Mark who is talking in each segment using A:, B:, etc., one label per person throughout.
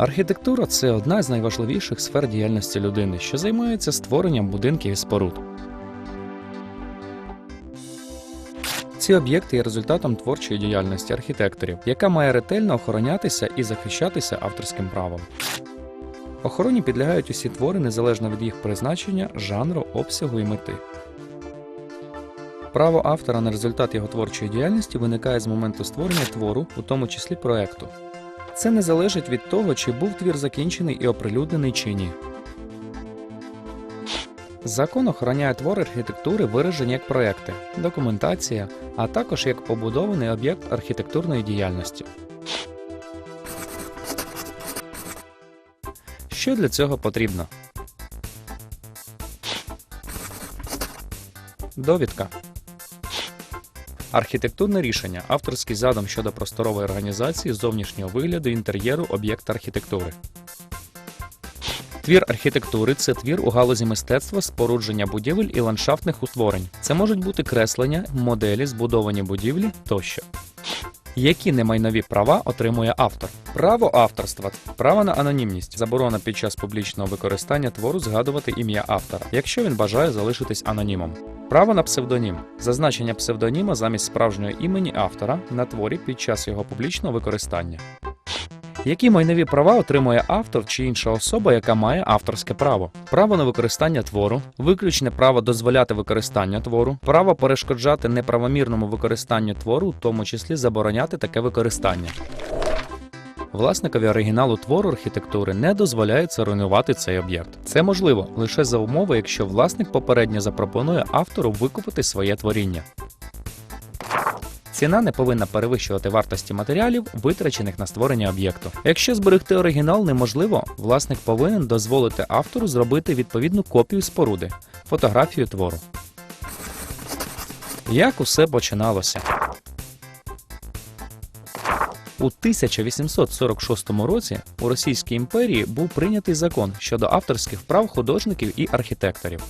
A: Архітектура це одна з найважливіших сфер діяльності людини, що займається створенням будинків і споруд. Ці об'єкти є результатом творчої діяльності архітекторів, яка має ретельно охоронятися і захищатися авторським правом. Охороні підлягають усі твори незалежно від їх призначення, жанру, обсягу і мети. Право автора на результат його творчої діяльності виникає з моменту створення твору, у тому числі проекту. Це не залежить від того, чи був твір закінчений і оприлюднений чи ні. Закон охороняє твори архітектури, виражені як проекти, документація, а також як побудований об'єкт архітектурної діяльності. Що для цього потрібно? Довідка. Архітектурне рішення авторський задум щодо просторової організації зовнішнього вигляду інтер'єру об'єкта архітектури. Твір архітектури це твір у галузі мистецтва, спорудження будівель і ландшафтних утворень. Це можуть бути креслення, моделі, збудовані будівлі тощо. Які немайнові права отримує автор? Право авторства, право на анонімність, заборона під час публічного використання твору згадувати ім'я автора, якщо він бажає залишитись анонімом. Право на псевдонім зазначення псевдоніма замість справжнього імені автора на творі під час його публічного використання. Які майнові права отримує автор чи інша особа, яка має авторське право? Право на використання твору, виключне право дозволяти використання твору, право перешкоджати неправомірному використанню твору, в тому числі забороняти таке використання. Власникові оригіналу твору архітектури не дозволяється руйнувати цей об'єкт. Це можливо лише за умови, якщо власник попередньо запропонує автору викупити своє творіння. Ціна не повинна перевищувати вартості матеріалів, витрачених на створення об'єкту. Якщо зберегти оригінал неможливо, власник повинен дозволити автору зробити відповідну копію споруди, фотографію твору. Як усе починалося? У 1846 році у Російській імперії був прийнятий закон щодо авторських прав художників і архітекторів.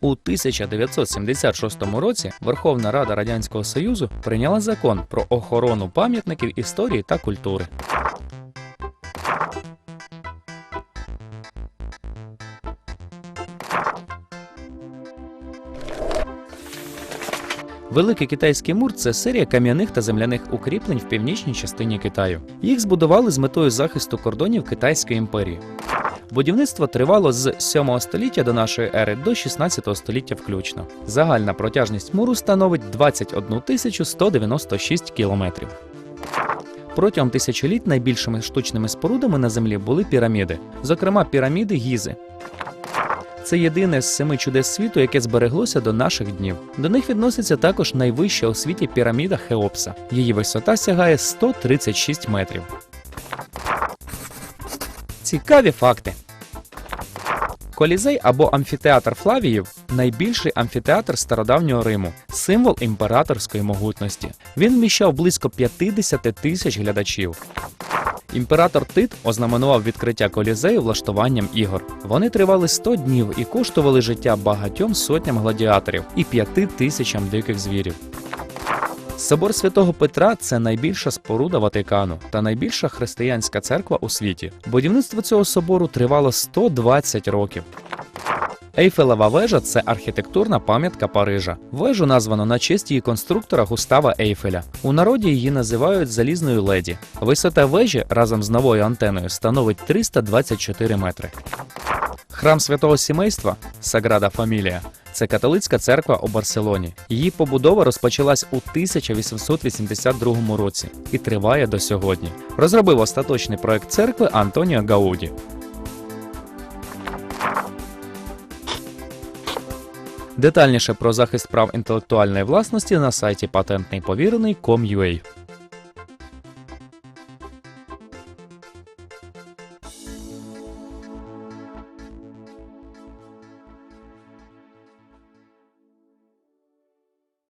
A: У 1976 році Верховна Рада Радянського Союзу прийняла закон про охорону пам'ятників історії та культури. Великий китайський мур це серія кам'яних та земляних укріплень в північній частині Китаю. Їх збудували з метою захисту кордонів Китайської імперії. Будівництво тривало з 7 століття до нашої ери до 16 століття включно. Загальна протяжність муру становить 21 тисячу 196 кілометрів. Протягом тисячоліть найбільшими штучними спорудами на землі були піраміди, зокрема піраміди Гізи. Це єдине з семи чудес світу, яке збереглося до наших днів. До них відноситься також найвища у світі піраміда Хеопса. Її висота сягає 136 метрів. Цікаві факти. Колізей або амфітеатр Флавіїв найбільший амфітеатр стародавнього Риму, символ імператорської могутності. Він вміщав близько 50 тисяч глядачів. Імператор Тит ознаменував відкриття колізею влаштуванням ігор. Вони тривали 100 днів і коштували життя багатьом сотням гладіаторів і п'яти тисячам диких звірів. Собор святого Петра це найбільша споруда Ватикану та найбільша християнська церква у світі. Будівництво цього собору тривало 120 років. Ейфелева вежа це архітектурна пам'ятка Парижа. Вежу названо на честь її конструктора Густава Ейфеля. У народі її називають залізною леді. Висота вежі разом з новою антеною становить 324 метри. Храм святого сімейства Саграда Фамілія це католицька церква у Барселоні. Її побудова розпочалась у 1882 році і триває до сьогодні. Розробив остаточний проект церкви Антоніо Гауді. Детальніше про захист прав інтелектуальної власності на сайті patentnийповірений.com.ua